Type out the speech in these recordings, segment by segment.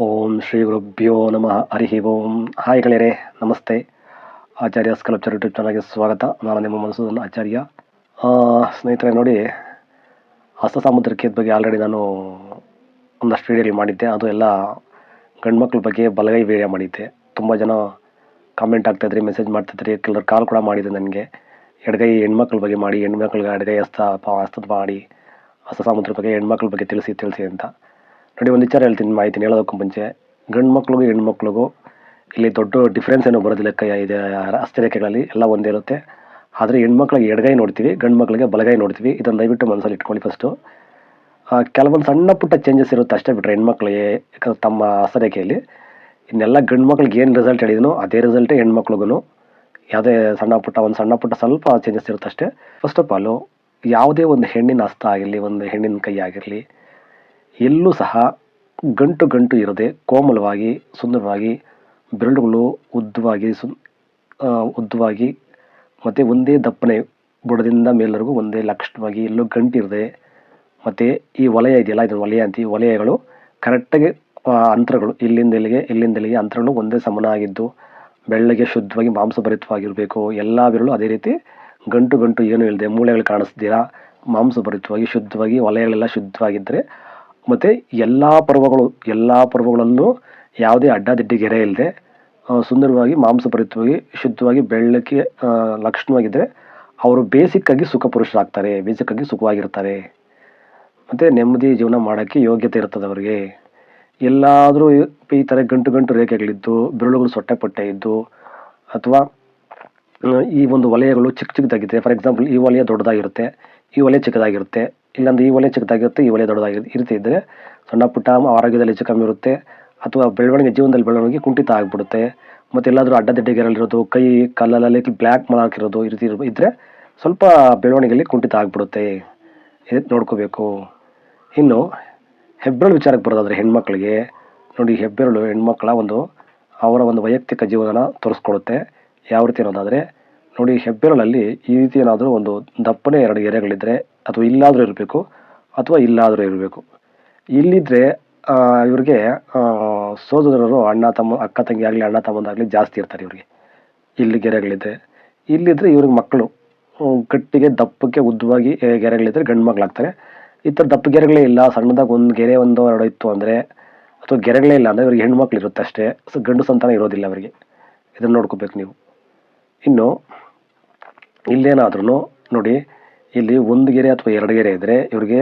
ಓಂ ಶ್ರೀ ಗುರುಭ್ಯೋ ನಮಃ. ಹರಿ ಓಂ. ಹಾಯ್ ನಮಸ್ತೆ. ಆಚಾರ್ಯ ಸ್ಕಲ್ಪ್ಚರ್ ಯೂಟ್ಯೂಬ್ ಚಾನಲ್ಗೆ ಸ್ವಾಗತ. ನಾನು ನಿಮ್ಮ ಮನಸ್ಸು ಆಚಾರ್ಯ. ಸ್ನೇಹಿತರೆ, ನೋಡಿ, ಹಸ್ತ ಸಮುದ್ರಕ್ಕೆ ಬಗ್ಗೆ ಆಲ್ರೆಡಿ ನಾನು ಒಂದಷ್ಟು ವೀಡಿಯೋಲಿ ಮಾಡಿದ್ದೆ. ಅದು ಎಲ್ಲ ಗಂಡ್ಮಕ್ಳ ಬಗ್ಗೆ ಬಲಗೈ ವೀಡಿಯೋ ಮಾಡಿದ್ದೆ. ತುಂಬ ಜನ ಕಾಮೆಂಟ್ ಆಗ್ತಾಯಿದ್ರಿ ಮೆಸೇಜ್ ಮಾಡ್ತಿದ್ರಿ, ಕೆಲವರು ಕಾಲ್ ಕೂಡ ಮಾಡಿದೆ ನನಗೆ. ಎಡಗೈ ಹೆಣ್ಮಕ್ಳ ಬಗ್ಗೆ ಮಾಡಿ, ಹೆಣ್ಮಕ್ಳಿಗೆ ಎಡಗೈ ಹಸ್ತ ಹಸ್ತದ ಮಾಡಿ, ಹಸ್ತ ಸಾಮುದ್ರ ಬಗ್ಗೆ, ಹೆಣ್ಮಕ್ಳ ಬಗ್ಗೆ ತಿಳಿಸಿ ತಿಳಿಸಿ ಅಂತ. ನೋಡಿ, ಒಂದು ವಿಚಾರ ಹೇಳ್ತೀನಿ ಮಾಹಿತಿ ಹೇಳೋದಕ್ಕೂ ಮುಂಚೆ. ಗಂಡು ಮಕ್ಳಿಗೂ ಹೆಣ್ಮಕ್ಳಿಗೂ ಇಲ್ಲಿ ದೊಡ್ಡ ಡಿಫ್ರೆನ್ಸ್ ಏನೋ ಬರೋದಿಲ್ಲ. ಕೈ ಇದೆ ಹಸ್ತರೇಖೆಗಳಲ್ಲಿ ಎಲ್ಲ ಒಂದೇ ಇರುತ್ತೆ. ಆದರೆ ಹೆಣ್ಮಕ್ಳಿಗೆ ಎಡಗೈ ನೋಡ್ತೀವಿ ಗಂಡು ಮಕ್ಕಳಿಗೆ ಬಲಗೈ ನೋಡ್ತೀವಿ. ಇದನ್ನು ದಯವಿಟ್ಟು ಮನಸ್ಸಲ್ಲಿ ಇಟ್ಕೊಳ್ಳಿ ಫಸ್ಟು ಕೆಲವೊಂದು ಸಣ್ಣ ಪುಟ್ಟ ಚೇಂಜಸ್ ಇರುತ್ತೆ ಅಷ್ಟೇ ಬಿಟ್ಟರೆ ಹೆಣ್ಮಕ್ಳಿಗೆ ಯಾಕಂದ್ರೆ ತಮ್ಮ ಹಸ್ತರೇಖೆಯಲ್ಲಿ ಇನ್ನೆಲ್ಲ ಗಂಡು ಮಕ್ಳಿಗೆ ಏನು ರಿಸಲ್ಟ್ ಹೇಳಿದನೋ ಅದೇ ರಿಸಲ್ಟೇ ಹೆಣ್ಮಕ್ಳಿಗೂ ಯಾವುದೇ ಸಣ್ಣ ಪುಟ್ಟ, ಒಂದು ಸಣ್ಣ ಪುಟ್ಟ ಸ್ವಲ್ಪ ಚೇಂಜಸ್ ಇರುತ್ತೆ ಅಷ್ಟೇ. ಫಸ್ಟ್ ಆಫ್ ಆಲು ಯಾವುದೇ ಒಂದು ಹೆಣ್ಣಿನ ಹಸ್ತ ಆಗಿರಲಿ ಒಂದು ಹೆಣ್ಣಿನ ಕೈ ಆಗಿರಲಿ ಎಲ್ಲೂ ಸಹ ಗಂಟು ಗಂಟು ಇರದೆ ಕೋಮಲವಾಗಿ ಸುಂದರವಾಗಿ ಬೆರಳುಗಳು ಉದ್ದವಾಗಿ ಆ, ಉದ್ದವಾಗಿ ಮತ್ತು ಒಂದೇ ದಪ್ಪನೆ ಬುಡದಿಂದ ಮೇಲ್ವರೆಗೂ ಒಂದೇ ಲಕ್ಷಣವಾಗಿ ಎಲ್ಲೂ ಗಂಟಿರದೆ ಮತ್ತು ಈ ವಲಯ ಇದೆಯಲ್ಲ ಇದು ವಲಯ ಈ ವಲಯಗಳು ಕರೆಕ್ಟಾಗಿ ಅಂತರಗಳು ಇಲ್ಲಿಂದ ಇಲ್ಲಿಗೆ ಇಲ್ಲಿಂದ ಇಲ್ಲಿಗೆ ಅಂತರಗಳು ಒಂದೇ ಸಮನಾಗಿದ್ದು ಬೆಳ್ಳಗೆ ಶುದ್ಧವಾಗಿ ಮಾಂಸಭರಿತವಾಗಿರಬೇಕು ಎಲ್ಲ ಬೆರಳು ಅದೇ ರೀತಿ ಗಂಟು ಗಂಟು ಏನು ಇಲ್ಲದೆ ಮೂಳೆಗಳು ಕಾಣಿಸ್ತೀರಾ ಮಾಂಸಭರಿತವಾಗಿ ಶುದ್ಧವಾಗಿ ವಲಯಗಳೆಲ್ಲ ಶುದ್ಧವಾಗಿದ್ದರೆ ಮತ್ತು ಎಲ್ಲ ಪರ್ವಗಳು, ಎಲ್ಲ ಪರ್ವಗಳಲ್ಲೂ ಯಾವುದೇ ಅಡ್ಡಾದಿಡ್ಡಿ ಗೆರೆ ಇಲ್ಲದೆ ಸುಂದರವಾಗಿ ಮಾಂಸಭರಿತವಾಗಿ ಶುದ್ಧವಾಗಿ ಬೆಳ್ಳಕ್ಕೆ ಲಕ್ಷಣವಾಗಿದ್ದರೆ ಅವರು ಬೇಸಿಕ್ಕಾಗಿ ಸುಖ ಪುರುಷರಾಗ್ತಾರೆ ಬೇಸಿಕ್ಕಾಗಿ ಸುಖವಾಗಿರ್ತಾರೆ. ಮತ್ತು ನೆಮ್ಮದಿ ಜೀವನ ಮಾಡೋಕ್ಕೆ ಯೋಗ್ಯತೆ ಇರ್ತದೆ ಅವರಿಗೆ. ಎಲ್ಲಾದರೂ ಈ ಥರ ಗಂಟು ಗಂಟು ರೇಖೆಗಳಿದ್ದು, ಬೆರಳುಗಳು ಸೊಟ್ಟೆ ಪಟ್ಟೆ ಇದ್ದು, ಅಥವಾ ಈ ಒಂದು ವಲಯಗಳು ಚಿಕ್ಕ ಚಿಕ್ಕದಾಗಿದ್ದರೆ ಫಾರ್ ಎಕ್ಸಾಂಪಲ್ ಈ ವಲಯ ದೊಡ್ಡದಾಗಿರುತ್ತೆ, ಈ ವಲಯ ಚಿಕ್ಕದಾಗಿರುತ್ತೆ ಇಲ್ಲಾಂದ್ರೆ ಈ ವಲಯ ಚಿಕ್ಕದಾಗಿರುತ್ತೆ, ಈ ವಲಯ ದೊಡ್ಡದಾಗಿರುತ್ತೆ ಈ ರೀತಿ ಇದ್ದರೆ ಸಣ್ಣ ಪುಟ್ಟ ಆರೋಗ್ಯದಲ್ಲಿ ಹೆಚ್ಚು ಕಮ್ಮಿ ಇರುತ್ತೆ. ಅಥವಾ ಬೆಳವಣಿಗೆ, ಜೀವನದಲ್ಲಿ ಬೆಳವಣಿಗೆ ಕುಂಠಿತ ಆಗಿಬಿಡುತ್ತೆ. ಮತ್ತು ಎಲ್ಲಾದರೂ ಅಡ್ಡದಿಡ್ಡಿಗೆರಲ್ಲಿರೋದು ಕೈ ಕಲ್ಲಲ್ಲಿ ಬ್ಲ್ಯಾಕ್ ಮಾರ್ಕ್ ಇರೋದು ಈ ರೀತಿ ಇದ್ದರೆ ಸ್ವಲ್ಪ ಬೆಳವಣಿಗೆಯಲ್ಲಿ ಕುಂಠಿತ ಆಗಿಬಿಡುತ್ತೆ. ಇದಕ್ಕೆ ನೋಡ್ಕೋಬೇಕು. ಇನ್ನು ಹೆಬ್ಬೆರಳು ವಿಚಾರಕ್ಕೆ ಬರೋದಾದರೆ ಹೆಣ್ಮಕ್ಳಿಗೆ, ನೋಡಿ ಹೆಬ್ಬೆರಳು ಹೆಣ್ಮಕ್ಳ ಒಂದು ಅವರ ಒಂದು ವೈಯಕ್ತಿಕ ಜೀವನ ತೋರಿಸ್ಕೊಡುತ್ತೆ ಯಾವ ರೀತಿ ಅನ್ನೋದಾದರೆ ನೋಡಿ, ಹೆಬ್ಬೆರಳಲ್ಲಿ ಈ ರೀತಿ ಏನಾದರೂ ಒಂದು ದಪ್ಪನೆ ಎರಡು ಗೆರೆಗಳಿದ್ದರೆ ಅಥವಾ ಇಲ್ಲಾದರೂ ಇರಬೇಕು ಅಥವಾ ಇಲ್ಲಾದರೂ ಇರಬೇಕು. ಇಲ್ಲಿದ್ದರೆ ಇವ್ರಿಗೆ ಸೋದರರು ಅಣ್ಣ, ತಮ್ಮ, ಅಕ್ಕ, ತಂಗಿ ಆಗಲಿ, ಅಣ್ಣ ತಮ್ಮಂದಾಗಲಿ ಜಾಸ್ತಿ ಇರ್ತಾರೆ ಇವ್ರಿಗೆ. ಇಲ್ಲಿ ಗೆರೆಗಳಿದ್ದರೆ ಇಲ್ಲಿದ್ದರೆ ಇವ್ರಿಗೆ ಮಕ್ಕಳು ಗಟ್ಟಿಗೆ ದಪ್ಪಕ್ಕೆ ಉದ್ದವಾಗಿ ಗೆರೆಗಳಿದ್ದರೆ ಗಂಡು ಮಕ್ಕಳಾಗ್ತಾರೆ ಈ ಥರ ದಪ್ಪ ಗೆರೆಗಳೇ ಇಲ್ಲ, ಸಣ್ಣದಾಗಿ ಒಂದು ಗೆರೆ, ಒಂದು ಎರಡು ಇತ್ತು ಅಂದರೆ, ಅಥವಾ ಗೆರೆಗಳೇ ಇಲ್ಲ ಅಂದರೆ ಇವ್ರಿಗೆ ಹೆಣ್ಮಕ್ಳು ಇರುತ್ತೆ ಅಷ್ಟೇ ಸೊ ಗಂಡು ಸಂತಾನ ಇರೋದಿಲ್ಲ ಅವರಿಗೆ. ಇದನ್ನು ನೋಡ್ಕೋಬೇಕು ನೀವು. ಇನ್ನು ಇಲ್ಲೇನಾದ್ರೂ ನೋಡಿ, ಇಲ್ಲಿ ಒಂದು ಗೆರೆ ಅಥವಾ ಎರಡು ಗೆರೆ ಇದ್ದರೆ ಇವ್ರಿಗೆ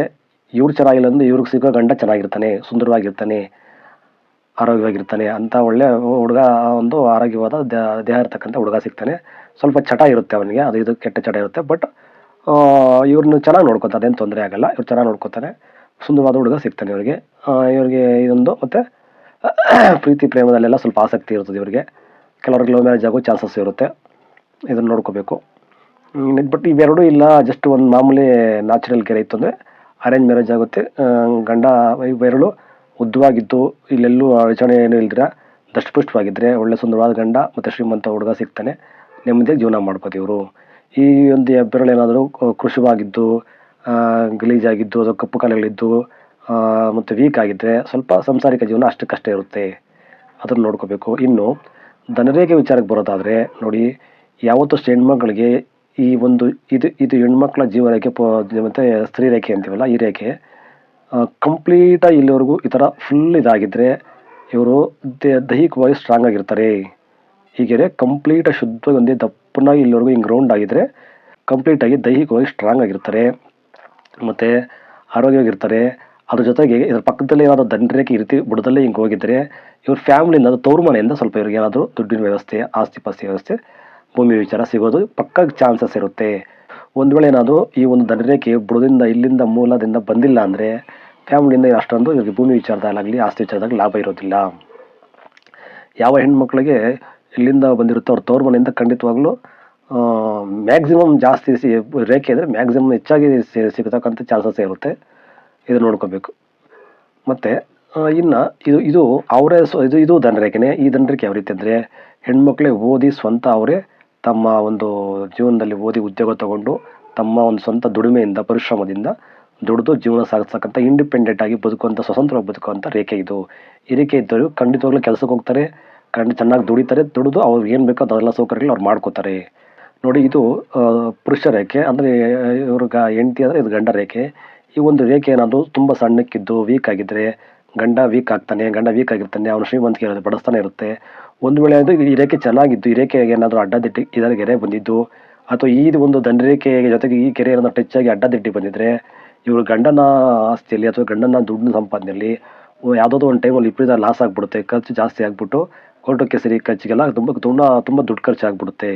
ಇವ್ರು ಚೆನ್ನಾಗಿಲ್ಲ ಅಂದ್ರೆ ಇವ್ರಿಗೆ ಸಿಗೋ ಗಂಡ ಚೆನ್ನಾಗಿರ್ತಾನೆ, ಸುಂದರವಾಗಿರ್ತಾನೆ, ಆರೋಗ್ಯವಾಗಿರ್ತಾನೆ, ಅಂತ ಒಳ್ಳೆ ಹುಡುಗ ಒಂದು ಆರೋಗ್ಯವಾದ ದೇಹ ಇರ್ತಕ್ಕಂಥ ಹುಡುಗ ಸಿಗ್ತಾನೆ. ಸ್ವಲ್ಪ ಚಟ ಇರುತ್ತೆ ಅವನಿಗೆ, ಅದು ಇದು ಕೆಟ್ಟ ಚಟ ಇರುತ್ತೆ ಬಟ್ ಇವ್ರನ್ನ ಚೆನ್ನಾಗಿ ನೋಡ್ಕೊತಾರೆ ಅದೇನು ತೊಂದರೆ ಆಗಲ್ಲ, ಇವ್ರು ಚೆನ್ನಾಗಿ ನೋಡ್ಕೊತಾನೆ, ಸುಂದರವಾದ ಹುಡುಗ ಸಿಗ್ತಾನೆ ಇವರಿಗೆ. ಇವ್ರಿಗೆ ಇದೊಂದು, ಮತ್ತು, ಪ್ರೀತಿ ಪ್ರೇಮದಲ್ಲೆಲ್ಲ ಸ್ವಲ್ಪ ಆಸಕ್ತಿ ಇರ್ತದೆ ಇವ್ರಿಗೆ. ಕೆಲವ್ರಿಗೆ ಲವ್ ಮ್ಯಾರೇಜ್ ಆಗೋ ಚಾನ್ಸಸ್ ಇರುತ್ತೆ. ಇದನ್ನು ನೋಡ್ಕೋಬೇಕು. ಬಟ್ ಇವೆರಡೂ ಇಲ್ಲ ಜಸ್ಟ್ ಒಂದು ಮಾಮೂಲಿ ನ್ಯಾಚುರಲ್ ಕೆರೆ ಇತ್ತು ಅಂದರೆ ಅರೇಂಜ್ ಮ್ಯಾರೇಜ್ ಆಗುತ್ತೆ. ಗಂಡ, ಇವೆರಡು ಉದ್ದವಾಗಿದ್ದು, ಇಲ್ಲೆಲ್ಲೂ ಅಡಚಣೆ ಏನು ಇಲ್ದಿರ ದಷ್ಟಪುಷ್ಟವಾಗಿದ್ದರೆ ಒಳ್ಳೆ ಸುಂದರವಾದ ಗಂಡ ಮತ್ತು ಶ್ರೀಮಂತ ಹುಡುಗ ಸಿಗ್ತಾನೆ, ನೆಮ್ಮದಿಯಾಗಿ ಜೀವನ ಮಾಡ್ಕೋತೀವಿ ಇವರು. ಈ ಒಂದು ಹೆಬ್ಬೆರಳು ಏನಾದರೂ ಕೃಷಿವಾಗಿದ್ದು ಗಲೀಜಾಗಿದ್ದು, ಅಥವಾ ಕಪ್ಪು ಕಾಲಗಳಿದ್ದು ಮತ್ತು ವೀಕ್ ಆಗಿದ್ದರೆ ಸ್ವಲ್ಪ ಸಂಸಾರಿಕ ಜೀವನ ಅಷ್ಟಕ್ಕಷ್ಟೇ ಇರುತ್ತೆ. ಅದನ್ನು ನೋಡ್ಕೋಬೇಕು. ಇನ್ನು, ಧನರೇಖೆ ವಿಚಾರಕ್ಕೆ ಬರೋದಾದರೆ, ನೋಡಿ ಯಾವತ್ತಷ್ಟು ಹೆಣ್ಮಕ್ಳಿಗೆ ಈ ಒಂದು ಇದು ಇದು ಹೆಣ್ಮಕ್ಳ ಜೀವರೇಖೆ ಪ, ಮತ್ತು ಸ್ತ್ರೀ ರೇಖೆ ಅಂತೀವಲ್ಲ, ಈ ರೇಖೆ ಕಂಪ್ಲೀಟಾಗಿ ಇಲ್ಲಿವರೆಗೂ ಈ ಥರ ಫುಲ್ ಇದಾಗಿದ್ದರೆ ಇವರು ದೈಹಿಕವಾಗಿ ಸ್ಟ್ರಾಂಗ್ ಆಗಿರ್ತಾರೆ. ಹೀಗೆ ಕಂಪ್ಲೀಟ್ ಶುದ್ಧವಾಗಿ ಒಂದೇ ದಪ್ಪನಾಗಿ ಇಲ್ಲಿವರೆಗೂ ಹಿಂಗೆ ರೌಂಡ್ ಆಗಿದ್ದರೆ ಕಂಪ್ಲೀಟಾಗಿ ದೈಹಿಕವಾಗಿ ಸ್ಟ್ರಾಂಗ್ ಆಗಿರ್ತಾರೆ. ಮತ್ತು ಆರೋಗ್ಯವಾಗಿರ್ತಾರೆ. ಅದ್ರ ಜೊತೆಗೆ ಇದ್ರ ಪಕ್ಕದಲ್ಲಿ ಏನಾದರೂ ದಂಡರೇಖೆ ಈ ರೀತಿ ಬುಡದಲ್ಲೇ ಹಿಂಗೆ ಹೋಗಿದ್ದರೆ ಇವ್ರ ಫ್ಯಾಮಿಲಿಯಿಂದ ಅದು ತವ್ರ ಮನೆಯಿಂದ ಸ್ವಲ್ಪ ಇವ್ರಿಗೆ ಏನಾದರೂ ದುಡ್ಡಿನ ವ್ಯವಸ್ಥೆ, ಆಸ್ತಿ ಪಾಸ್ತಿ ವ್ಯವಸ್ಥೆ ಭೂಮಿ ವಿಚಾರ ಸಿಗೋದು ಪಕ್ಕ ಚಾನ್ಸಸ್ ಇರುತ್ತೆ ಒಂದು ವೇಳೆ ಏನಾದರೂ ಈ ಒಂದು ದಂಡರೇಖೆ ಬುಡದಿಂದ ಇಲ್ಲಿಂದ ಮೂಲದಿಂದ ಬಂದಿಲ್ಲ ಅಂದರೆ ಫ್ಯಾಮಿಲಿಯಿಂದ ಅಷ್ಟೊಂದು ಇವ್ರಿಗೆ ಭೂಮಿ ವಿಚಾರದಲ್ಲಾಗಲಿ ಆಸ್ತಿ ವಿಚಾರದಾಗ ಲಾಭ ಇರೋದಿಲ್ಲ. ಯಾವ ಹೆಣ್ಮಕ್ಳಿಗೆ ಇಲ್ಲಿಂದ ಬಂದಿರುತ್ತೋ ಅವ್ರ ತವ್ರ ಮನೆಯಿಂದ ಖಂಡಿತವಾಗ್ಲೂ ಮ್ಯಾಕ್ಸಿಮಮ್ ಜಾಸ್ತಿ ಸಿ, ರೇಖೆ ಅಂದರೆ ಮ್ಯಾಕ್ಸಿಮಮ್ ಹೆಚ್ಚಾಗಿ ಸಿಗತಕ್ಕಂಥ ಚಾನ್ಸಸ್ ಇರುತ್ತೆ. ಇದು ನೋಡ್ಕೋಬೇಕು. ಮತ್ತು ಇನ್ನು ಇದು ಇದು ಅವರೇ ಇದು ಇದು ದಂಡರೇಖೆನೇ ಈ ದಂಡರೇಖೆ ಯಾವ ರೀತಿ ಅಂದರೆ ಹೆಣ್ಮಕ್ಳೇ ಓದಿ ಸ್ವಂತ ಅವರೇ ತಮ್ಮ ಒಂದು ಜೀವನದಲ್ಲಿ ಓದಿ ಉದ್ಯೋಗ ತಗೊಂಡು ತಮ್ಮ ಒಂದು ಸ್ವಂತ ದುಡಿಮೆಯಿಂದ, ಪರಿಶ್ರಮದಿಂದ ದುಡಿದು ಜೀವನ ಸಾಗಿಸ್ತಕ್ಕಂಥ ಇಂಡಿಪೆಂಡೆಂಟ್ ಆಗಿ ಬದುಕುವಂಥ, ಸ್ವತಂತ್ರವಾಗಿ ಬದುಕುವಂಥ ರೇಖೆ ಇದು. ಈ ರೇಖೆ ಇದ್ದವರು ಖಂಡಿತವಾಗ್ಲೂ ಕೆಲಸಕ್ಕೆ ಹೋಗ್ತಾರೆ, ಖಂಡಿತ ಚೆನ್ನಾಗಿ ದುಡಿತಾರೆ, ದುಡಿದು ಅವ್ರಿಗೆ ಏನು ಬೇಕೋ ಅದೆಲ್ಲ ಸೌಕರ್ಯಗಳು ಅವ್ರು ಮಾಡ್ಕೋತಾರೆ. ನೋಡಿ ಇದು ಪುರುಷ ರೇಖೆ, ಅಂದರೆ ಇವ್ರಿಗೆ ಹೆಂಡತಿ ಆದರೆ ಇದು ಗಂಡ ರೇಖೆ. ಈ ಒಂದು ರೇಖೆ ಏನಾದರೂ ತುಂಬ ಸಣ್ಣಕ್ಕಿದ್ದು ವೀಕ್ ಆಗಿದ್ದರೆ ಗಂಡ ವೀಕ್ ಆಗ್ತಾನೆ, ಗಂಡ ವೀಕ್ ಆಗಿರ್ತಾನೆ, ಅವನು ಶ್ರೀಮಂತಿಕೆ ಬಡಿಸ್ತಾನೆ ಇರುತ್ತೆ. ಒಂದು ವೇಳೆ ಅದು ಈ ರೇಖೆ ಚೆನ್ನಾಗಿದ್ದು, ಈ ರೇಖೆಗೆ ಏನಾದರೂ ಅಡ್ಡದಿಟ್ಟು ಇದರ ಗೆರೆ ಬಂದಿದ್ದು, ಅಥವಾ ಈ ಒಂದು ದಂಡರೇಖೆ ಜೊತೆಗೆ ಈ ಕೆರೆ ಏನಾದರೂ ಟಚ್ ಆಗಿ ಅಡ್ಡದಿಟ್ಟಿ ಬಂದಿದ್ದರೆ ಇವರು ಗಂಡನ ಆಸ್ತಿಯಲ್ಲಿ ಅಥವಾ ಗಂಡನ ದುಡ್ಡಿನ ಸಂಪಾದನೆಯಲ್ಲಿ ಯಾವುದೋ ಒಂದು ಟೈಮಲ್ಲಿ ವಿಪರೀತ ಲಾಸ್ ಆಗಿಬಿಡುತ್ತೆ, ಖರ್ಚು ಜಾಸ್ತಿ ಆಗಿಬಿಟ್ಟು ಕೋರ್ಟು ಸರಿ ಖರ್ಚಿಗೆಲ್ಲ ತುಂಬ ತುಂಬ ತುಂಬ ದುಡ್ಡು ಖರ್ಚು ಆಗಿಬಿಡುತ್ತೆ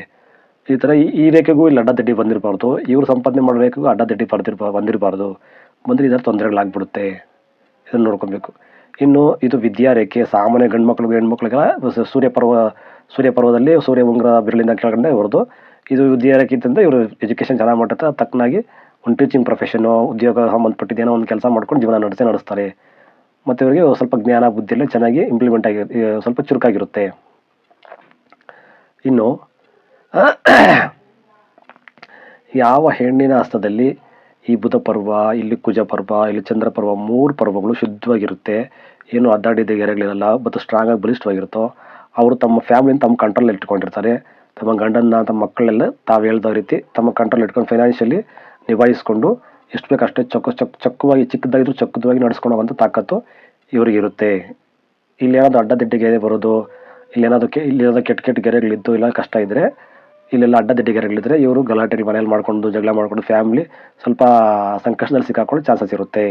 ಈ ಥರ ಈ ರೇಖೆಗೂ ಇಲ್ಲಿ ಅಡ್ಡದಿಡ್ಡಿ ಬಂದಿರಬಾರ್ದು. ಇವರು ಸಂಪಾದನೆ ಮಾಡಬೇಕು ಅಡ್ಡದಡ್ಡಿ ಬರ್ದಿರ್ಬಾ ಬಂದಿರಬಾರ್ದು. ಬಂದರೆ ಇದರ ತೊಂದರೆಗಳಾಗ್ಬಿಡುತ್ತೆ. ಇದನ್ನು ನೋಡ್ಕೊಬೇಕು. ಇನ್ನು ಇದು ವಿದ್ಯಾ ರೇಖೆ ಸಾಮಾನ್ಯ ಗಂಡು ಮಕ್ಳಿಗೆ ಸೂರ್ಯ ಪರ್ವ ಸೂರ್ಯ ಪರ್ವದಲ್ಲಿ ಸೂರ್ಯ ಉಂಗ್ರ ಬಿರಳಿಂದ ಕೆಳಗಡೆ ಇವ್ರದ್ದು. ಇದು ವಿದ್ಯಾ ರೇಖೆ ಇದ್ದಂತೆ ಇವರು ಎಜುಕೇಷನ್ ಚೆನ್ನಾಗಿ ಮಾಡಿರ್ತಾರೆ ತಕ್ಕನಾಗಿ ಒಂದು ಟೀಚಿಂಗ್ ಪ್ರೊಫೆಷನ್ನು ಉದ್ಯೋಗ ಸಂಬಂಧಪಟ್ಟಿದ್ದು ಏನೋ ಒಂದು ಕೆಲಸ ಮಾಡ್ಕೊಂಡು ಜೀವನ ನಡೆಸಿ ನಡೆಸ್ತಾರೆ. ಮತ್ತು ಇವರಿಗೆ ಸ್ವಲ್ಪ ಜ್ಞಾನ ಬುದ್ಧಿಯಲ್ಲಿ ಚೆನ್ನಾಗಿ ಇಂಪ್ಲಿಮೆಂಟ್ ಆಗಿ ಸ್ವಲ್ಪ ಚುರುಕಾಗಿರುತ್ತೆ. ಇನ್ನು, ಯಾವ ಹೆಣ್ಣಿನ ಹಸ್ತದಲ್ಲಿ ಈ ಬುಧ ಪರ್ವ, ಇಲ್ಲಿ ಕುಜ ಪರ್ವ, ಇಲ್ಲಿ ಚಂದ್ರ ಪರ್ವ ಮೂರು ಪರ್ವಗಳು ಶುದ್ಧವಾಗಿರುತ್ತೆ. ಏನು ಅಡ್ಡಾಡಿದ ಗೆರೆಗಳಿರಲ್ಲ, ಮತ್ತು ಸ್ಟ್ರಾಂಗ್ ಆಗಿ ಬಲಿಷ್ಠವಾಗಿರುತ್ತೋ, ಅವರು ತಮ್ಮ ಫ್ಯಾಮಿಲಿನ ತಮ್ಮ ಕಂಟ್ರೋಲ್ ಇಟ್ಕೊಂಡಿರ್ತಾರೆ ತಮ್ಮ ಗಂಡನ್ನ, ತಮ್ಮ ಮಕ್ಕಳೆಲ್ಲ ತಾವು ಹೇಳ್ದ ರೀತಿ ತಮ್ಮ ಕಂಟ್ರೋಲ್ ಇಟ್ಕೊಂಡು ಫೈನಾನ್ಷಿಯಲಿ ನಿಭಾಯಿಸ್ಕೊಂಡು ಎಷ್ಟು ಬೇಕು ಅಷ್ಟೇ ಚೊಕ್ಕ ಚಕ್ ಚಕ್ಕವಾಗಿ, ಚಿಕ್ಕದಾಗಿದ್ರು ಚಕ್ಕದಾಗಿ ನಡೆಸ್ಕೊಂಡು ಹೋಗುವಂಥ ತಾಕತ್ತು ಇವರಿಗಿರುತ್ತೆ. ಇಲ್ಲಿ ಏನಾದರೂ ಅಡ್ಡದಿಡ್ಡಿ ಗೆರೆ ಬರೋದು, ಇಲ್ಲಿ ಏನಾದರೂ ಕೆ, ಇಲ್ಲಿ ಏನಾದರೂ ಕೆಟ್ಟ ಕೆಟ್ಟ ಗೆರೆಗಳಿದ್ದು, ಇಲ್ಲ ಕಷ್ಟ ಇದ್ದರೆ ಇಲ್ಲೆಲ್ಲ ಅಡ್ಡ ಗೆರೆಗಳಿದ್ರೆ ಇವರು ಗಲಾಟೆ ಮನೆಯಲ್ಲಿ ಮಾಡ್ಕೊಂಡು ಜಗಳ ಮಾಡ್ಕೊಂಡು ಫ್ಯಾಮಿಲಿ ಸ್ವಲ್ಪ ಸಂಕಷ್ಟದಲ್ಲಿ ಸಿಕ್ಕಾಕೊಳ್ಳೋ ಚಾನ್ಸಸ್ ಇರುತ್ತೆ.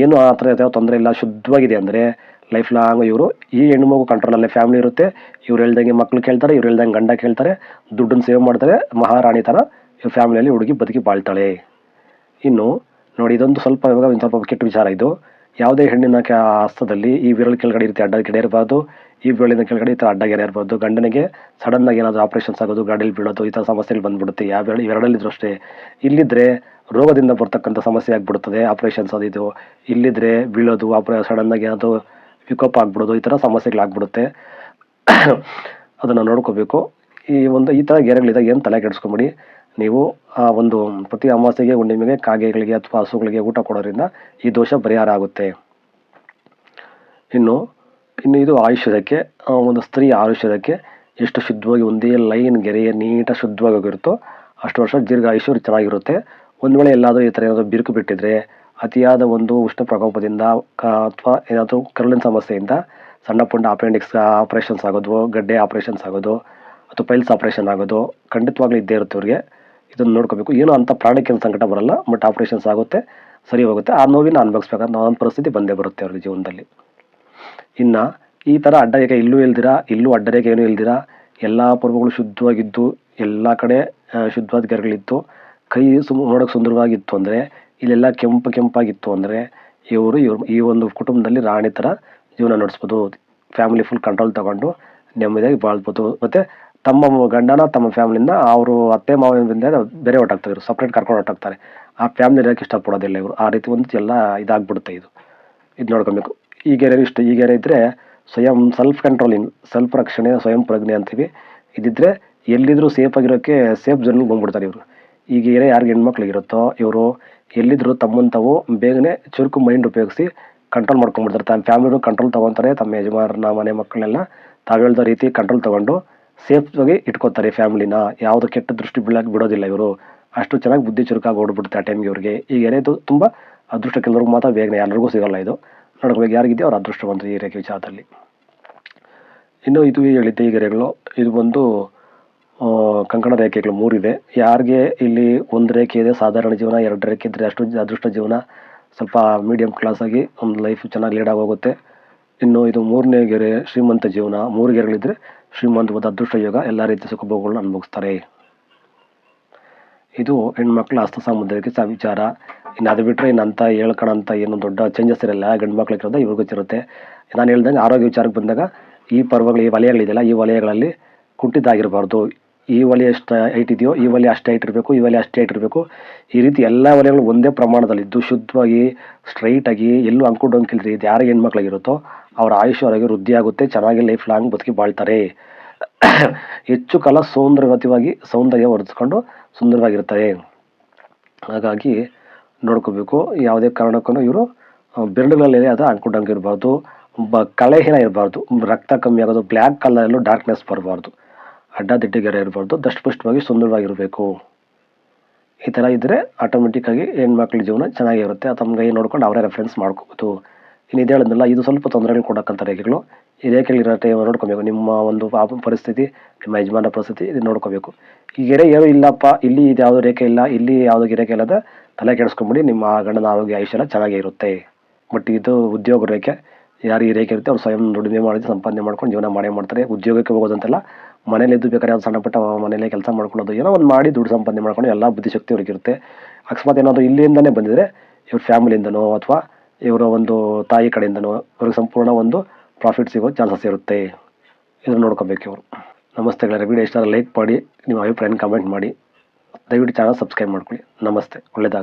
ಏನು ಆ ಥರ ಯಾವ ತೊಂದರೆ ಇಲ್ಲ, ಶುದ್ಧವಾಗಿದೆ ಅಂದರೆ ಲೈಫ್ ಲಾಂಗ್ ಇವರು. ಈ ಹೆಣ್ಮಗು ಕಂಟ್ರೋಲಲ್ಲೇ ಫ್ಯಾಮಿಲಿ ಇರುತ್ತೆ. ಇವ್ರು ಹೇಳ್ದಂಗೆ ಮಕ್ಳು ಕೇಳ್ತಾರೆ, ಇವ್ರು ಹೇಳ್ದಂಗೆ ಗಂಡ ಕೇಳ್ತಾರೆ, ದುಡ್ಡನ್ನು ಸೇವ್ ಮಾಡ್ತಾರೆ, ಮಹಾರಾಣಿ ಥರ ಇವ್ರ ಫ್ಯಾಮಿಲಿಯಲ್ಲಿ ಹುಡುಗಿ ಬದುಕಿ ಬಾಳ್ತಾಳೆ. ಇನ್ನು ನೋಡಿ, ಇದೊಂದು ಸ್ವಲ್ಪ ಇವಾಗ ಒಂದು ಸ್ವಲ್ಪ ಕೆಟ್ಟ ವಿಚಾರ ಇದು. ಯಾವುದೇ ಹೆಣ್ಣಿನ ಕ್ಯಾ ಹಸ್ತದಲ್ಲಿ ಈ ವಿರಲ್ ಕೆಳಗಡೆ ಇರುತ್ತೆ ಅಡ್ಡ ಗೆರೆ ಇರಬಾರ್ದು. ಈ ಬೀಳಿನ ಕೆಳಗಡೆ ಈ ಥರ ಅಡ್ಡ ಗೆರೆ ಇರ್ಬೋದು. ಗಂಡನಿಗೆ ಸಡನ್ನಾಗಿ ಏನಾದರೂ ಆಪರೇಷನ್ಸ್ ಆಗೋದು ಗಾಡಿಯಲ್ಲಿ ಬೀಳೋದು, ಈ ಥರ ಸಮಸ್ಯೆಗಳು ಬಂದ್ಬಿಡುತ್ತೆ. ಯಾವ ಬೆರಳು ಇವೆರಡಲ್ಲಿದ್ರು ಅಷ್ಟೇ. ಇಲ್ಲಿದ್ದರೆ ರೋಗದಿಂದ ಬರ್ತಕ್ಕಂಥ ಸಮಸ್ಯೆ ಆಗಿಬಿಡುತ್ತದೆ ಆಪರೇಷನ್ಸ್ ಅದು ಇದು. ಇಲ್ಲಿದ್ದರೆ ಬೀಳೋದು ಆಪ್ರೇ ಸಡನ್ನಾಗಿ ಏನಾದರೂ ವಿಕೋಪ ಆಗ್ಬಿಡೋದು, ಈ ಥರ ಸಮಸ್ಯೆಗಳಾಗ್ಬಿಡುತ್ತೆ ಅದನ್ನು ನೋಡ್ಕೋಬೇಕು. ಈ ಒಂದು, ಈ ಥರ ಗೆರೆಗಳಿದಾಗ ಏನು ತಲೆ ಕೆಡಿಸ್ಕೊಂಬಿಡಿ. ನೀವು ಆ ಒಂದು ಪ್ರತಿ ಅಮಾವಾಸ್ಯೆಗೆ, ಹುಣ್ಣಿಮೆಗೆ, ಕಾಗೆಗಳಿಗೆ ಅಥವಾ ಹಸುಗಳಿಗೆ ಊಟ ಕೊಡೋದ್ರಿಂದ ಈ ದೋಷ ಪರಿಹಾರ ಆಗುತ್ತೆ. ಇನ್ನು ಇನ್ನು ಇದು ಆಯುಷ್ಯದಕ್ಕೆ ಒಂದು ಸ್ತ್ರೀ ಆಯುಷ್ಯದಕ್ಕೆ ಎಷ್ಟು ಶುದ್ಧವಾಗಿ ಒಂದೇ ಲೈನ್ ಗೆರೆಯ ನೀಟಾಗಿ ಶುದ್ಧವಾಗಿ ಹೋಗಿರುತ್ತೋ ಅಷ್ಟು ವರ್ಷ ದೀರ್ಘ ಆಯುಷ್ಯ ಚೆನ್ನಾಗಿರುತ್ತೆ. ಒಂದು ವೇಳೆ ಎಲ್ಲಾದರೂ ಈ ಥರ ಏನಾದರೂ ಬಿರುಕು ಬಿಟ್ಟಿದ್ರೆ, ಅತಿಯಾದ ಒಂದು ಉಷ್ಣ ಪ್ರಕೋಪದಿಂದ ಅಥವಾ ಏನಾದರೂ ಕರುಳಿನ ಸಮಸ್ಯೆಯಿಂದ ಸಣ್ಣ ಪುಂಡ ಅಪೆಂಡಿಕ್ಸ್ ಆಪ್ರೇಷನ್ಸ್ ಆಗೋದು, ಗಡ್ಡೆ ಆಪ್ರೇಷನ್ಸ್ ಆಗೋದು ಅಥವಾ ಪೈಲ್ಸ್ ಆಪ್ರೇಷನ್ ಆಗೋದು ಖಂಡಿತವಾಗ್ಲೂ ಇದ್ದೇ ಇರುತ್ತೆ ಅವ್ರಿಗೆ ಇದನ್ನು ನೋಡ್ಕೋಬೇಕು. ಏನೋ ಅಂಥ ಪ್ರಾಣಕ್ಕೇನು ಸಂಕಟ ಬರಲ್ಲ ಬಟ್ ಆಪ್ರೇಷನ್ಸ್ ಆಗುತ್ತೆ, ಸರಿ ಹೋಗುತ್ತೆ. ಆ ನೋವಿನ ಅನುಭವಿಸ್ಬೇಕಾದ ಒಂದು ಪರಿಸ್ಥಿತಿ ಬಂದೇ ಬರುತ್ತೆ ಅವ್ರಿಗೆ ಜೀವನದಲ್ಲಿ. ಇನ್ನು ಈ ಥರ ಅಡ್ಡರೇಖೆ ಇಲ್ಲೂ ಇಲ್ದಿರಾ, ಇಲ್ಲೂ ಅಡ್ಡರೇಖೆ ಏನೂ ಇಲ್ದಿರಾ, ಎಲ್ಲ ಪರ್ವಗಳು ಶುದ್ಧವಾಗಿದ್ದು, ಎಲ್ಲ ಕಡೆ ಶುದ್ಧವಾದ ಗೆರೆಗಳಿತ್ತು ಕೈ ಸುಮ್ ನೋಡೋಕೆ ಸುಂದರವಾಗಿತ್ತು ಅಂದರೆ, ಇಲ್ಲೆಲ್ಲ ಕೆಂಪು ಕೆಂಪಾಗಿತ್ತು ಅಂದರೆ, ಇವರು ಇವ್ರು, ಈ ಒಂದು ಕುಟುಂಬದಲ್ಲಿ ರಾಣಿ ಥರ ಜೀವನ ನಡೆಸ್ಬೋದು. ಫ್ಯಾಮಿಲಿ ಫುಲ್ ಕಂಟ್ರೋಲ್ ತಗೊಂಡು ನೆಮ್ಮದಿಯಾಗಿ ಬಾಳ್ಬೋದು. ಮತ್ತು ತಮ್ಮ ಗಂಡನ ತಮ್ಮ ಫ್ಯಾಮಿಲಿಯಿಂದ ಅವರು ಅತ್ತೆ ಮಾವಿನಿಂದ ಬೇರೆ ಹೊಟ್ಟಾಗ್ತಾರೆ ಇವರು ಸಪ್ರೇಟ್ ಕರ್ಕೊಂಡು ಹೊಟ್ಟಾಗ್ತಾರೆ ಆ ಫ್ಯಾಮಿಲಿ ಇರೋಕ್ಕೆ ಇಷ್ಟಪಡೋದಿಲ್ಲ ಇವರು. ಆ ರೀತಿ ಒಂದು ಎಲ್ಲ ಇದಾಗ್ಬಿಡುತ್ತೆ ಇದು. ಇದು ನೋಡ್ಕೊಬೇಕು. ಈ ಇಷ್ಟು ಈ ಇದ್ದರೆ ಸ್ವಯಂ ಸೆಲ್ಫ್ ಕಂಟ್ರೋಲಿಂಗ್ ಸೆಲ್ಫ್ ರಕ್ಷಣೆ ಸ್ವಯಂ ಪ್ರಜ್ಞೆ ಅಂತೀವಿ. ಇದಿದ್ರೆ ಎಲ್ಲಿದ್ದರೂ ಸೇಫ್ ಆಗಿರೋಕ್ಕೆ ಸೇಫ್ ಝೋನ್ಗೆ ಬಂದ್ಬಿಡ್ತಾರೆ ಇವರು. ಈ ಗೆರೆ ಯಾರಿಗೆ ಹೆಣ್ಮಕ್ಳಿಗಿರುತ್ತೋ, ಇವರು ಎಲ್ಲಿದ್ದರೂ ತಮ್ಮನ್ನು ತಾವು ಬೇಗನೆ ಚುರುಕು ಮೈಂಡ್ ಉಪಯೋಗಿಸಿ ಕಂಟ್ರೋಲ್ ಮಾಡ್ಕೊಂಡ್ಬಿಡ್ತಾರೆ. ತಮ್ಮ ಫ್ಯಾಮಿಲಿನೂ ಕಂಟ್ರೋಲ್ ತೊಗೊತಾರೆ, ತಮ್ಮ ಯಜಮಾನರನ್ನ, ಮನೆ ಮಕ್ಕಳನ್ನೆಲ್ಲ ತಾವು ಹೇಳ್ದ ರೀತಿ ಕಂಟ್ರೋಲ್ ತೊಗೊಂಡು ಸೇಫಾಗಿ ಇಟ್ಕೋತಾರೆ ಫ್ಯಾಮಿಲಿನ ಯಾವುದು ಕೆಟ್ಟ ದೃಷ್ಟಿ ಬೀಳಕ್ಕೆ ಬಿಡೋದಿಲ್ಲ ಇವರು. ಅಷ್ಟು ಚೆನ್ನಾಗಿ ಬುದ್ಧಿ ಚುರುಕಾಗಿ ಓಡ್ಬಿಡುತ್ತೆ ಆ ಟೈಮ್ಗೆ ಇವ್ರಿಗೆ. ಈ ಗೆರೆದು ತುಂಬ ಅದೃಷ್ಟ ಕೆಲವ್ರಿಗೆ ಮಾತ್ರ ಬೇಗನೆ ಎಲ್ಲರಿಗೂ ಸಿಗೋಲ್ಲ ಇದು. ನೋಡ್ಬೇಕು ಯಾರಿಗಿದೆಯೋ ಅವ್ರ ಅದೃಷ್ಟವಂತರು ಈ ರೇಖೆ ವಿಚಾರದಲ್ಲಿ. ಇನ್ನು ಇದು ಹೇಳಿದ್ದೆ ಈ ಗೆರೆಗಳು, ಇದು ಬಂದು ಕಂಕಣ ರೇಖೆಗಳು ಮೂರಿದೆ. ಯಾರಿಗೆ ಇಲ್ಲಿ ಒಂದು ರೇಖೆ ಇದೆ, ಸಾಧಾರಣ ಜೀವನ, ಎರಡು ರೇಖೆ ಇದ್ದರೆ ಅಷ್ಟು ಅದೃಷ್ಟ ಜೀವನ, ಸ್ವಲ್ಪ ಮೀಡಿಯಂ ಕ್ಲಾಸಾಗಿ ಒಂದು ಲೈಫ್ ಚೆನ್ನಾಗಿ ಲೀಡ್ ಆಗೋಗುತ್ತೆ. ಇನ್ನು ಇದು ಮೂರನೇ ಗೆರೆ, ಶ್ರೀಮಂತ ಜೀವನ, ಮೂರು ಗೆರೆಗಳಿದ್ದರೆ ಶ್ರೀಮಂತ ಒಂದು ಅದೃಷ್ಟ ಯೋಗ, ಎಲ್ಲ ರೀತಿಯ ಸುಖಭೋಗಗಳನ್ನ ಅನುಭವಿಸ್ತಾರೆ. ಇದು ಹೆಣ್ಮಕ್ಳ ಹಸ್ತ ಸಾಮುದ್ರಿಕ ಸ ವಿಚಾರ. ಇನ್ನು ಅದು ಬಿಟ್ಟರೆ ಇನ್ನು ಅಂತ ಹೇಳ್ಕೊಳಂತ ಏನು ದೊಡ್ಡ ಚೇಂಜಸ್ ಇರಲ್ಲ, ಗಂಡು ಮಕ್ಳಿಗೆ ಇರೋದು ಇವ್ರಿಗೂ ಗೊತ್ತಿರುತ್ತೆ ನಾನು ಹೇಳ್ದಂಗೆ ಆರೋಗ್ಯ ವಿಚಾರಕ್ಕೆ ಬಂದಾಗ ಈ ಪರ್ವಗಳು, ಈ ವಲಯಗಳಿದೆಯಲ್ಲ, ಈ ವಲಯಗಳಲ್ಲಿ ಕುಟ್ಟಿದ್ದಾಗಿರಬಾರ್ದು ಈ ವಲಯ ಎಷ್ಟು ಹೈಟ್ ಇದೆಯೋ, ಈ ವಲಯ ಅಷ್ಟು ಹೈಟ್ ಇರಬೇಕು, ಈ ವಲಯ ಅಷ್ಟೇ ಹೈಟ್ ಇರಬೇಕು. ಈ ರೀತಿ ಎಲ್ಲ ವಲಯಗಳು ಒಂದೇ ಪ್ರಮಾಣದಲ್ಲಿದ್ದು ಶುದ್ಧವಾಗಿ ಸ್ಟ್ರೈಟಾಗಿ ಎಲ್ಲೂ ಅಂಕು ಡೊಂಕಿಲ್ರಿ ಇದು ಯಾರಿಗೆ ಹೆಣ್ಮಕ್ಳಿಗಿರುತ್ತೋ ಅವರ ಆಯುಷ್ಯ ವೃದ್ಧಿಯಾಗುತ್ತೆ ವೃದ್ಧಿ ಚೆನ್ನಾಗಿ ಲೈಫ್ ಲಾಂಗ್ ಬದುಕಿ ಬಾಳ್ತಾರೆ. ಹೆಚ್ಚು ಕಾಲ ಸೌಂದರ್ಯವಾಗಿ ಸೌಂದರ್ಯ ವರ್ಧಿಸ್ಕೊಂಡು ಸುಂದರವಾಗಿರ್ತಾರೆ. ಹಾಗಾಗಿ ನೋಡ್ಕೋಬೇಕು. ಯಾವುದೇ ಕಾರಣಕ್ಕೂ ಇವರು ಬೆರಳುಗಳಲ್ಲಿ ಅದು ಅಂಕುಡಂಗೆ ಇರಬಾರ್ದು, ಬ, ಕಳೆಹೀನ ಇರಬಾರ್ದು, ರಕ್ತ ಕಮ್ಮಿ ಆಗೋದು, ಬ್ಲ್ಯಾಕ್ ಕಲರಲ್ಲೂ ಡಾರ್ಕ್ನೆಸ್ ಬರಬಾರ್ದು. ಅಡ್ಡ ದಿಡ್ಡಿಗೆರೆ ಇರಬಾರ್ದು, ದಷ್ಟಪುಷ್ಟವಾಗಿ ಸುಂದರವಾಗಿರಬೇಕು. ಈ ಥರ ಇದ್ದರೆ ಆಟೋಮೆಟಿಕ್ಕಾಗಿ ಹೆಣ್ಮಕ್ಳ ಜೀವನ ಚೆನ್ನಾಗಿರುತ್ತೆ. ತಮ್ಮ ಕೈ ನೋಡ್ಕೊಂಡು ಅವರೇ ರೆಫರೆನ್ಸ್ ಮಾಡ್ಕೋಬೋದು. ಇನ್ನು ಇದು ಹೇಳಿದ್ನಲ್ಲ, ಇದು ಸ್ವಲ್ಪ ತೊಂದರೆಗಳು ಕೊಡೋಕ್ಕಂಥ ರೇಖೆಗಳು. ಈ ರೇಖೆಗಳಿರೋ ಟೈಮ್ ನೋಡ್ಕೋಬೇಕು. ನಿಮ್ಮ ಒಂದು ಪಾಪ ಪರಿಸ್ಥಿತಿ, ನಿಮ್ಮ ಯಜಮಾನ ಪರಿಸ್ಥಿತಿ ಇದು ನೋಡ್ಕೋಬೇಕು. ಈ ಗೆರೆ ಏನು ಇಲ್ಲಪ್ಪ, ಇಲ್ಲಿ ಇದು ಯಾವುದೋ ರೇಖೆ ಇಲ್ಲ, ಇಲ್ಲಿ ಯಾವುದೋ ರೇಖೆ ಇಲ್ಲದ ತಲೆ ಕೆಡಿಸ್ಕೊಂಬಿಡಿ, ನಿಮ್ಮ ಗಂಡನ ಆರೋಗ್ಯ, ಆಯುಷ್ಯ ಎಲ್ಲ ಇರುತ್ತೆ ಬಟ್ ಇದು ಉದ್ಯೋಗ ರೇಖೆ. ಯಾರು ಈ ರೇಖೆ ಇರುತ್ತೆ, ಅವ್ರು ಸ್ವಯಂ ದುಡಿಮೆ ಮಾಡಿ ಸಂಪಾದನೆ ಮಾಡ್ಕೊಂಡು ಜೀವನ ಮಾಡೇ ಮಾಡ್ತಾರೆ. ಉದ್ಯೋಗಕ್ಕೆ ಹೋಗೋದಂತೆಲ್ಲ, ಮನೇಲಿ ಇದ್ದು ಬೇಕಾದ್ರೆ ಯಾವ ಸಣ್ಣ ಪುಟ್ಟ ಮನೇಲಿ ಕೆಲಸ ಮಾಡ್ಕೊಳ್ಳೋದು, ಏನೋ ಒಂದು ಮಾಡಿ ದುಡ್ಡು ಸಂಪಾದನೆ ಮಾಡ್ಕೊಂಡು ಎಲ್ಲ ಬುದ್ಧಿಶಕ್ತಿ ಅವ್ರಿಗೆ ಇರುತ್ತೆ ಅಕಸ್ಮಾತ್ ಏನಾದರೂ ಇಲ್ಲಿಂದನೇ ಬಂದಿದ್ರೆ, ಇವ್ರ ಫ್ಯಾಮಿಲಿಯಿಂದನೋ ಅಥವಾ ಇವರ ಒಂದು ತಾಯಿ ಕಡೆಯಿಂದನೂ ಇವ್ರಿಗೆ ಸಂಪೂರ್ಣ ಒಂದು ಪ್ರಾಫಿಟ್ ಸಿಗೋ ಚಾನ್ಸಸ್ ಇರುತ್ತೆ. ಇದನ್ನು ನೋಡ್ಕೋಬೇಕು ಇವರು. ನಮಸ್ತೆ ಗೆಳೆಯರೆ ವಿಡಿಯೋ ಇಷ್ಟ ಲೈಕ್ ಮಾಡಿ, ನಿಮ್ಮ ಅಭಿಪ್ರಾಯನ ಕಮೆಂಟ್ ಮಾಡಿ. ದಯವಿಟ್ಟು ಚಾನಲ್ ಸಬ್ಸ್ಕ್ರೈಬ್ ಮಾಡ್ಕೊಳ್ಳಿ. ನಮಸ್ತೆ ಒಳ್ಳೆಯದಾಗ